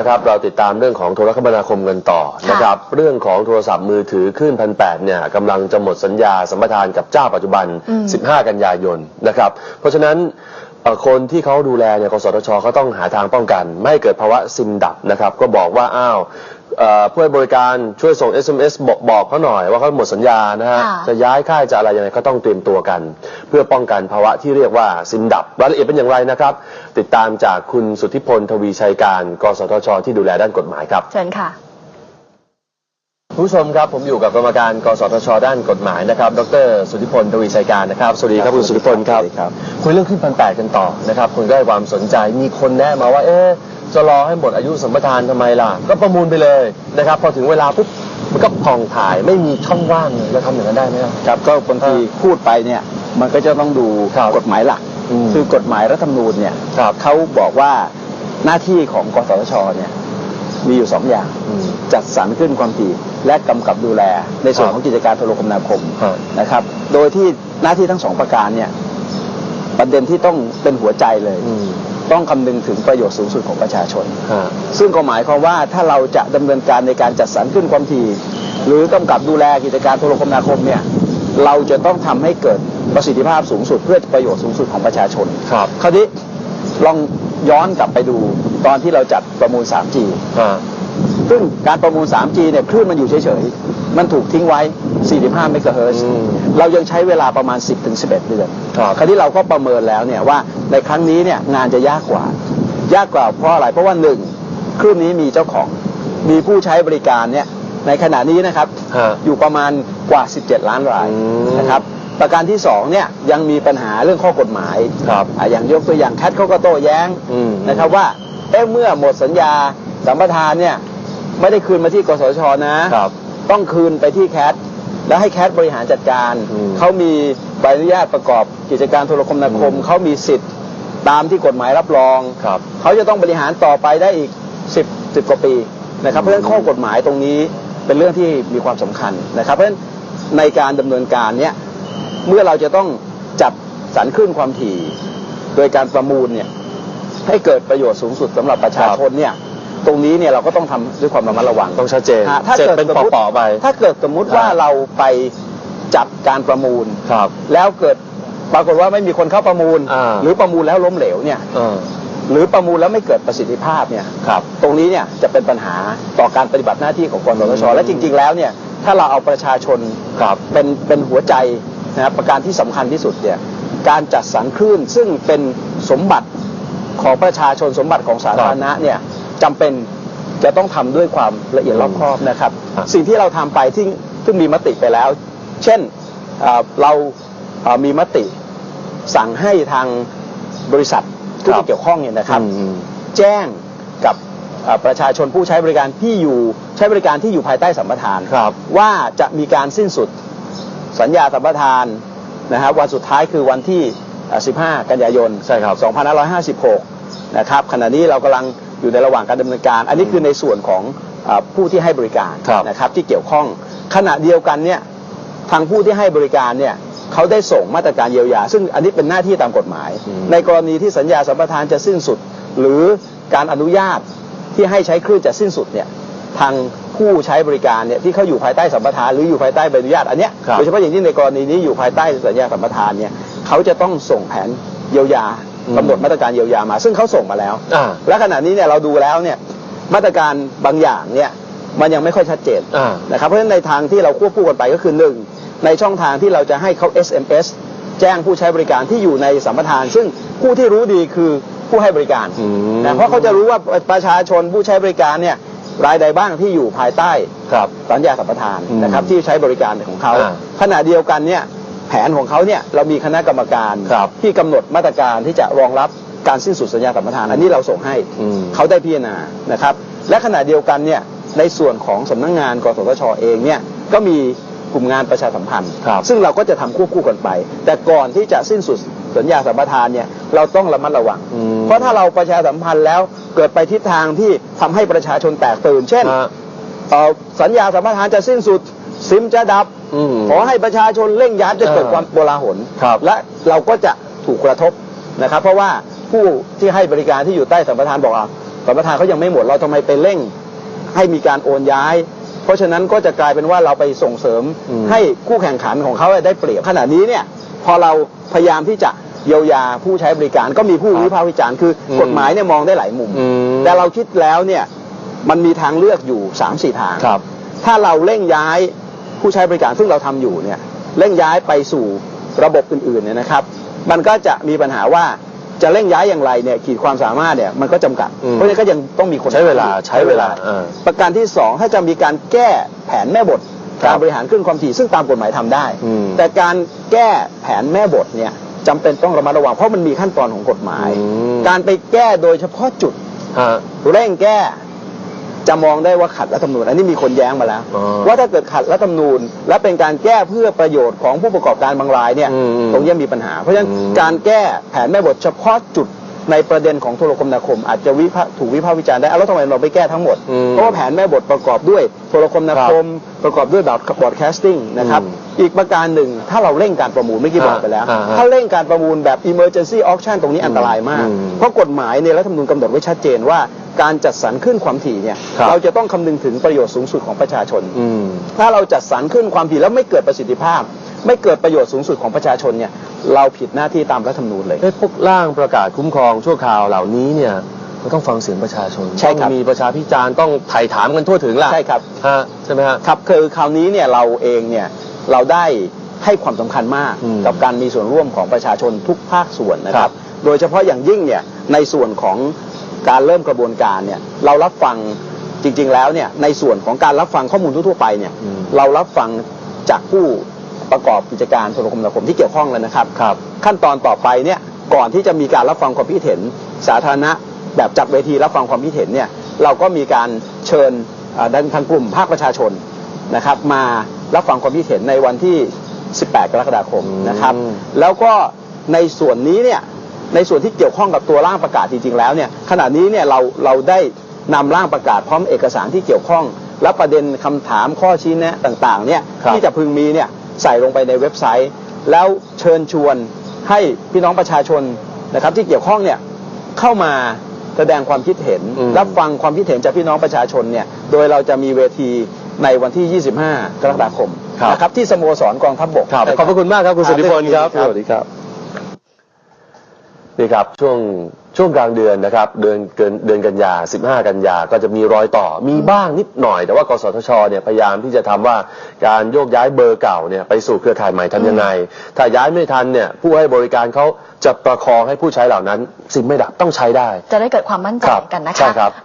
นะครับเราติดตามเรื่องของโทรคมนาคมกันต่อนะครับเรื่องของโทรศัพท์มือถือคลื่นพันแปดเนี่ยกำลังจะหมดสัญญาสัมปทานกับเจ้าปัจจุบันอืม15 กันยายนนะครับเพราะฉะนั้นเอ่อคนที่เขาดูแลเนี่ยกสทชเขาต้องหาทางป้องกัน ไม่ให้เกิดภาวะซิมดับนะครับก็บอกว่าอ้าว เอ่อผู้ให้บริการช่วยส่ง SMS บอกบอกเขาหน่อยว่าเขาหมดสัญญานะฮะค่ะ จะย้ายค่ายจะอะไรยังไงก็ต้องเตรียมตัวกัน เพื่อป้องกันภาวะที่เรียกว่าซิมดับรายละเอียดเป็นอย่างไรนะครับ ติดตามจากคุณสุทธิพลทวีชัยการกสทช ที่ดูแลด้านกฎหมายครับ เชิญค่ะคุณผู้ชมครับผมอยู่กับกรรมการกสทช ด้านกฎหมายนะครับ ดรสุทธิพลทวีชัยการนะครับ สวัสดีครับคุณสุทธิพลครับสวัสดีครับคุยเรื่องขึ้นพันแปดกันต่อนะครับคุณก็ให้ความสนใจมีคนแนะมาว่าเอ๊ะ จะรอให้หมดอายุสัมปทานทำไมล่ะ ก็ประมูลไปเลยนะครับ พอถึงเวลาปุ๊บมันก็พองถ่ายไม่มีช่องว่างเลยจะทำอย่างนั้นได้ไหมครับ ครับก็บางทีพูดไปเนี่ยมันก็จะต้องดูครับกฎหมายหลักอืมคือกฎหมายรัฐธรรมนูญเนี่ยครับเขาบอกว่าหน้าที่ของกสทชเนี่ยมีอยู่สองอย่างอืมจัดสรรขึ้นความถี่และกำกับดูแลในส่วนครับของกิจการโทรคมนาคมฮะนะครับ โดยที่หน้าที่ทั้งสองประการเนี่ยประเด็นที่ต้องเป็นหัวใจเลยอืม ต้องคำนึงถึงประโยชน์สูงสุดของประชาชนฮะซึ่งก็หมายความว่าถ้าเราจะดำเนินการในการจัดสรรขึ้นความถี่ หรือกำกับดูแลกิจการโทรคมนาคมเนี่ยเราจะต้องทำให้เกิดประสิทธิภาพสูงสุดเพื่อประโยชน์สูงสุดของประชาชน ครับคราวนี้ลองย้อนกลับไปดูตอนที่เราจัดประมูล 3G ฮะซึ่งการประมูล 3G เนี่ยคลื่นมันอยู่เฉยๆ มันถูกทิ้งไว้ 45เมกะเฮิรตซ์อืมเรายังใช้เวลาประมาณ 10ถึง11 เดือน ครับคราวนี้เราก็ประเมินแล้วเนี่ยว่าในครั้งนี้เนี่ยงานจะยากกว่า ยากกว่าเพราะอะไร เพราะว่าหนึ่งคลื่นนี้มีเจ้าของ มีผู้ใช้บริการเนี่ยในขณะนี้นะครับฮะอยู่ประมาณกว่า 17 ล้านรายอืมนะครับประการที่สองเนี่ยยังมีปัญหาเรื่องข้อกฎหมายครับอะอย่างยกตัวอย่างแคทเขาก็โต้แย้งอืมนะครับว่าเอ๊ะเมื่อหมดสัญญาสัมปทานเนี่ยไม่ได้คืนมาที่กสทชนะครับต้องคืนไปที่แคท แล้วให้แคทบริหารจัดการอืมเขามีใบอนุญาตประกอบกิจการโทรคมนาคมอืมเขามีสิทธิ์ตามที่กฎหมายรับรองครับเขาจะต้องบริหารต่อไปได้อีก 10 10กว่าปีนะครับ เพราะฉะนั้นข้อกฎหมายตรงนี้เป็นเรื่องที่มีความสำคัญนะครับ เพราะฉะนั้นในการดำเนินการเนี้ยเมื่อเราจะต้องจัดสรรขึ้นความถี่ โดยการประมูลเนี่ยให้เกิดประโยชน์สูงสุดสำหรับประชาชนเนี่ย ตรงนี้เนี่ยเราก็ต้องทำด้วยความระมัดระวังต้องชัดเจนฮะถ้าเสร็จเกิดเป็นสมมุติปอๆไป ถ้าเกิดสมมุติว่าอ่าเราไปจัดการประมูล ครับ แล้วเกิดปรากฏว่าไม่มีคนเข้าประมูล อ่า หรือประมูลแล้วล้มเหลวเนี่ยเออหรือประมูลแล้วไม่เกิดประสิทธิภาพเนี่ย ครับ ตรงนี้เนี่ยจะเป็นปัญหาต่อการปฏิบัติหน้าที่ของกสทชอืมและจริง ๆ แล้วเนี่ยถ้าเราเอาประชาชนครับเป็นเป็นหัวใจนะครับประการที่สำคัญที่สุดเนี่ยการจัดสรรคลื่นซึ่งเป็นสมบัติของประชาชนสมบัติของสาธารณะเนี่ย จำเป็นจะต้องทำด้วยความละเอียดรอบคอบนะครับ ครับ สิ่งที่เราทำไปที่ซึ่งมีมติไปแล้ว เช่นเอ่อเราเอ่อมีมติสั่งให้ทางบริษัทผู้ครับที่เกี่ยวข้องเนี่ยนะครับ อืม แจ้งกับเอ่อประชาชนผู้ใช้บริการที่อยู่ใช้บริการที่อยู่ภายใต้สัมปทานครับ ว่าจะมีการสิ้นสุดสัญญาสัมปทานนะครับวันสุดท้ายคือวันที่เอ่อ15 กันยายน ใช่ครับ 2556 นะครับขณะนี้เรากำลัง อยู่ในระหว่างการดำเนินการ อันนี้คือในส่วนของเออผู้ที่ให้บริการครับ นะครับที่เกี่ยวข้องขณะเดียวกันเนี่ยทางผู้ที่ให้บริการเนี่ยเขาได้ส่งมาตรการเยียวยา ซึ่งอันนี้เป็นหน้าที่ตามกฎหมายอืมในกรณีที่สัญญาสัมปทานจะสิ้นสุด หรือการอนุญาตที่ให้ใช้คลื่นจะสิ้นสุดเนี่ยทางผู้ใช้บริการเนี่ยที่เขาอยู่ภายใต้สัมปทานหรืออยู่ภายใต้ใบอนุญาตอันเนี้ยครับ โดยเฉพาะอย่างยิ่งในกรณีนี้อยู่ภายใต้สัญญาสัมปทานเนี่ยเขาจะต้องส่งแผนเยียวยาอืม กำหนดมาตรการเยียวยามา ซึ่งเขาส่งมาแล้ว อ่า และขณะนี้เนี่ยเราดูแล้วเนี่ยมาตรการบางอย่างเนี่ยมันยังไม่ค่อยชัดเจนอ่า นะครับเพราะฉะนั้นในทางที่เราควบคู่กันไปก็คือหนึ่งในช่องทางที่เราจะให้เขา SMS แจ้งผู้ใช้บริการที่อยู่ในสัมปทาน ซึ่งผู้ที่รู้ดีคือผู้ให้บริการอืม นะเพราะเขาจะรู้ว่าประชาชนผู้ใช้บริการเนี่ยรายใดบ้างที่อยู่ภายใต้ ครับ สัญญาสัมปทานอืมนะครับที่ใช้บริการของเขาอ่าขณะเดียวกันเนี่ย แผนของเขาเนี่ยเรามีคณะกรรมการครับที่กำหนดมาตรการที่จะรองรับการสิ้นสุดสัญญาสัมปทานอันนี้เราส่งให้อืมเขาได้พิจารณานะครับ และขณะเดียวกันเนี่ยในส่วนของสำนักงงานกสทชเองเนี่ยก็มีกลุ่มงานประชาสัมพันธ์ครับซึ่งเราก็จะทำควบคู่กันไป แต่ก่อนที่จะสิ้นสุดสัญญาสัมปทานเนี่ยเราต้องระมัดระวังอืมเพราะถ้าเราประชาสัมพันธ์แล้วเกิดไปทิศทางที่ทำให้ประชาชนแตกตื่น เช่นฮะเอ่อสัญญาสัมปทานจะสิ้นสุด ซิมจะดับ อืม ขอให้ประชาชนเร่งยัดจะเกิดเออความโกลาหล ครับและเราก็จะถูกกระทบนะครับ เพราะว่าผู้ที่ให้บริการที่อยู่ใต้สัมปทานบอกอะตสัมปทานเขายังไม่หมดเราทำไมไปเร่ง ให้มีการโอนย้าย เพราะฉะนั้นก็จะกลายเป็นว่าเราไปส่งเสริมอืม ให้คู่แข่งขันของเขาได้เปรียบขณะนี้เนี่ยพอเราพยายามที่จะเยียวยาผู้ใช้บริการก็มีผู้วิพากษ์วิจารณ์คืออมกฎหมายเนี่ยมองได้หลายมุม อืม แต่เราคิดแล้วเนี่ยมันมีทางเลือกอยู่3ามสี่ทาง ครับ ถ้าเราเร่งย้าย ผู้ใช้บริการซึ่งเราทำอยู่เนี่ยเร่งย้ายไปสู่ระบบอื่นๆเนี่ยนะครับ มันก็จะมีปัญหาว่าจะเร่งย้ายอย่างไรเนี่ยขีดความสามารถเนี่ยมันก็จำกัดอืมเพราะฉะนั้นก็ยังต้องมีคนใช้เวลาใช้เวลาเออประการที่สองถ้าจะมีการแก้แผนแม่บทครับการบริหารขึ้นความถี่ซึ่งตามกฎหมายทำได้อืมแต่การแก้แผนแม่บทเนี่ยจำเป็นต้องระมัดระวังเพราะมันมีขั้นตอนของกฎหมายอืมการไปแก้โดยเฉพาะจุดฮะเร่งแก้ จะมองได้ว่าขัดรัฐธรรมนูญอันนี้มีคนแย้งมาแล้วอ๋อว่าถ้าเกิดขัดรัฐธรรมนูญ และเป็นการแก้เพื่อประโยชน์ของผู้ประกอบการบางรายเนี่ยอืมอืมตรงนี้มีปัญหา เพราะฉะนั้นอืมการแก้แผนแม่บทเฉพาะจุดในประเด็นของโทรคมนาคม อาจจะวิพากษ์ถูกวิพากษ์วิจารณ์ได้เอาแล้วทำไมเราไม่แก้ทั้งหมดอืมเพราะว่าแผนแม่บทประกอบด้วยโทรคมนาคม ประกอบด้วยบอร์ดแคสติ้งนะครับอืมอีกประการหนึ่งถ้าเราเร่งการประมูลเมื่อกี้บอกไปแล้วอ่าอ่าถ้าเร่งการประมูลแบบ emergency auction ตรงนี้อันตรายมากอืมเพราะกฎหมายในรัฐธรรมนูญกำหนดไว้ชัดเจนว่า การจัดสรรขึ้นความถี่เนี่ยครับ เราจะต้องคำนึงถึงประโยชน์สูงสุดของประชาชน อืม ถ้าเราจัดสรรขึ้นความถี่แล้วไม่เกิดประสิทธิภาพ ไม่เกิดประโยชน์สูงสุดของประชาชนเนี่ยเราผิดหน้าที่ตามรัฐธรรมนูญเลย เอ้ยพวกร่างประกาศคุ้มครองชั่วคราวเหล่านี้เนี่ยมันต้องฟังเสียงประชาชนใช่ครับ ต้องมีประชาพิจารณ์ต้องไถ่ถามกันทั่วถึงล่ะใช่ครับ ฮะใช่ไหมฮะ ครับคือคราวนี้เนี่ยเราเองเนี่ยเราได้ให้ความสำคัญมากอืมกับการมีส่วนร่วมของประชาชนทุกภาคส่วนนะคครัรับ บ โดยเฉพาะอย่างยิ่งเนี่ยในส่วนของ การเริ่มกระบวนการเนี่ยเรารับฟังจริง ๆ แล้วเนี่ยในส่วนของการรับฟังข้อมูลทั่วๆไปเนี่ยอืมเรารับฟังจากผู้ประกอบกิจการโทรคมนาคมที่เกี่ยวข้องแล้วนะครับครับ ขั้นตอนต่อไปเนี่ยก่อนที่จะมีการรับฟังความคิดเห็น สาธารณะแบบจัดเวทีรับฟังความคิดเห็นเนี่ยเราก็มีการเชิญอ่าดังทางกลุ่มภาคประชาชนนะครับ มารับฟังความคิดเห็นในวันที่ 18 กรกฎาคมนะครับอืมแล้วก็ในส่วนนี้เนี่ย ในส่วนที่เกี่ยวข้องกับตัวร่างประกาศจริงๆแล้วเนี่ยขณะนี้เนี่ยเราเราได้นำร่างประกาศพร้อมเอกสารที่เกี่ยวข้อง และประเด็นคำถามข้อชี้แนะต่างๆเนี่ยครับ ที่จะพึงมีเนี่ยใส่ลงไปในเว็บไซต์ แล้วเชิญชวนให้พี่น้องประชาชนนะครับที่เกี่ยวข้องเนี่ยเข้ามาแสดงความคิดเห็น อืม รับฟังความคิดเห็นจากพี่น้องประชาชนเนี่ยโดยเราจะมีเวทีในวันที่ 25 กรกฎาคมครับนะครับที่สโมสรกองทัพบก ครับใช่ขอบพระคุณมากครับคุณสุทธิพลครับครับสวัสดีครับ นี่ครับช่วงช่วงกลางเดือนนะครับเดือนเดือนเดือนกันยา 15 กันยาก็จะมีรอยต่อมีบ้างนิดหน่อย แต่ว่ากสทชเนี่ยพยายามที่จะทำว่าการโยกย้ายเบอร์เก่าเนี่ยไปสู่เครือข่ายใหม่ทำยังไง ถ้าย้ายไม่ทันเนี่ยผู้ให้บริการเขาจะประคองให้ผู้ใช้เหล่านั้น ซิมไม่ดับต้องใช้ได้ จะได้เกิดความมั่นใจครับกันนะคะใช่ครับ